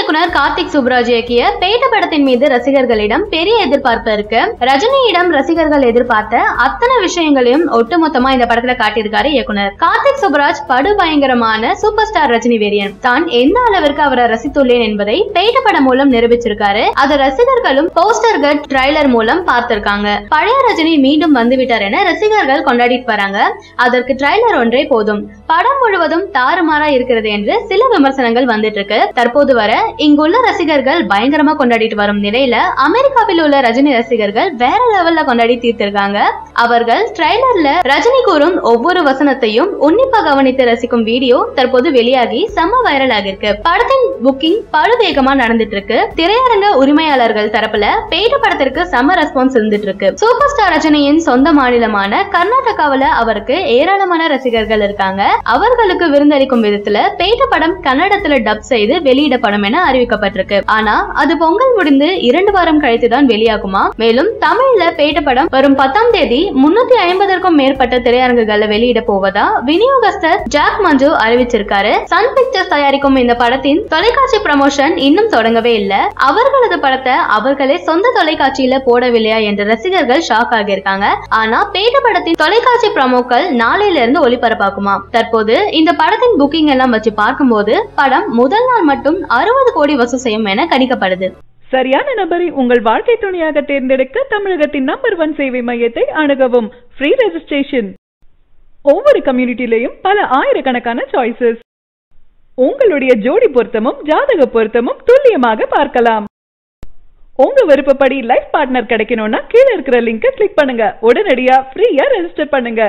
இயக்குனர் கார்த்திக் சுப்ராஜ் இயக்கிய பேட்ட படத்தின் மீது ரசிகர்களிடம் பெரிய எதிர்பார்ப்பு இருக்கு. ரஜினியிடம் ரசிகர்கள் எதிர்பார்த்த அத்தனை விஷயங்களையும் ஒட்டுமொத்தமா இந்த படத்துல காட்டியிருக்காரு இயக்குனர். கார்த்திக் சுப்ராஜ் படு பயங்கரமான சூப்பர் ஸ்டார் ரஜினி வேரியன். தான் எந்த அளவிற்கு அவரை ரசித்துள்ளேன் என்பதை பேட்ட படம் மூலம் நிரூபிச்சிருக்காரு. அது ரசிகர்களும் போஸ்டர்கள் ட்ரைலர் மூலம் பார்த்திருக்காங்க. பழைய ரஜினி மீண்டும் வந்துவிட்டார் என ரசிகர்கள் கொண்டாடிட்டு வராங்க. அதற்கு ட்ரைலர் ஒன்றே போதும். படம் முழுவதும் தாறுமாறா இருக்கிறது என்று சில விமர்சனங்கள் வந்துட்டு இருக்கு தற்போது வர இங்குள்ள ரசிகர்கள் பயங்கரமா கொண்டாடிட்டு வரும் நிலையில அமெரிக்காவில் உள்ள ரஜினி ரசிகர்கள் வேற லெவல்ல கொண்டாடி தீர்த்திருக்காங்க. அவர்கள் ட்ரைலர்ல ரஜினி கூறும் ஒவ்வொரு வசனத்தையும் உன்னிப்பா கவனித்து ரசிக்கும் வீடியோ தற்போது வெளியாகி செம்ம வைரல் ஆகிருக்கு படத்தின் புக்கிங் பழுவேகமா நடந்துட்டு இருக்கு திரையரங்க உரிமையாளர்கள் தரப்புல பேட்ட படத்திற்கு செம்ம ரெஸ்பான்ஸ் இருந்துட்டு இருக்கு சூப்பர் ஸ்டார் ரஜினியின் சொந்த மாநிலமான கர்நாடகாவில அவருக்கு ஏராளமான ரசிகர்கள் இருக்காங்க. அவர்களுக்கு விருந்தளிக்கும் விதத்துல பேட்ட படம் கன்னடத்துல டப் செய்து வெளியிடப்படும் என அறிவிக்கப்பட்டிருக்கு. ஆனா அது பொங்கல் முடிந்து இரண்டு வாரம் கழித்து தான் வெளியாகுமா? மேலும் தமிழ்ல பேட்ட படம் வரும் பத்தாம் தேதி முன்னூத்தி ஐம்பதற்கும் மேற்பட்ட திரையரங்குகள்ல வெளியிட போவதா விநியோகஸ்தர் ஜாக் மஞ்சு அறிவிச்சிருக்காரு. சன் பிக்சர்ஸ் தயாரிக்கும் இந்த படத்தின் தொலைக்காட்சி ப்ரமோஷன் இன்னும் தொடங்கவே இல்ல. அவர்களது படத்தை அவர்களே சொந்த தொலைக்காட்சியில போடவில்லையா என்ற ரசிகர்கள் ஷாக் ஆகியிருக்காங்க. ஆனா பேட்ட படத்தின் தொலைக்காட்சி ப்ரமோக்கள் நாளையில இருந்து ஒளிபரப்பாக்குமா தற்போது இந்த படத்தின் புக்கிங் எல்லாம் வச்சு பார்க்கும்போது படம் முதல் நாள் மட்டும் அறுபது கோடி வசூல் செய்யும் என கணிக்கப்படுது. சரியான நபரை உங்கள் வாழ்க்கை துணையாக தேர்ந்தெடுக்க தமிழகத்தின் நம்பர் ஒன் சேவை மையத்தை அணுகவும். ஃப்ரீ ரெஜிஸ்ட்ரேஷன் ஒவ்வொரு கம்யூனிட்டிலையும் பல ஆயிரக்கணக்கான சாய்ஸஸ் உங்களுடைய ஜோடி பொருத்தமும் ஜாதக பொருத்தமும் துல்லியமாக பார்க்கலாம். உங்க விருப்பப்படி லைஃப் பார்ட்னர் கிடைக்கணும்னா கீழ இருக்கிற லிங்கை கிளிக் பண்ணுங்க. உடனடியா ஃப்ரீயா ரெஜிஸ்டர் பண்ணுங்க.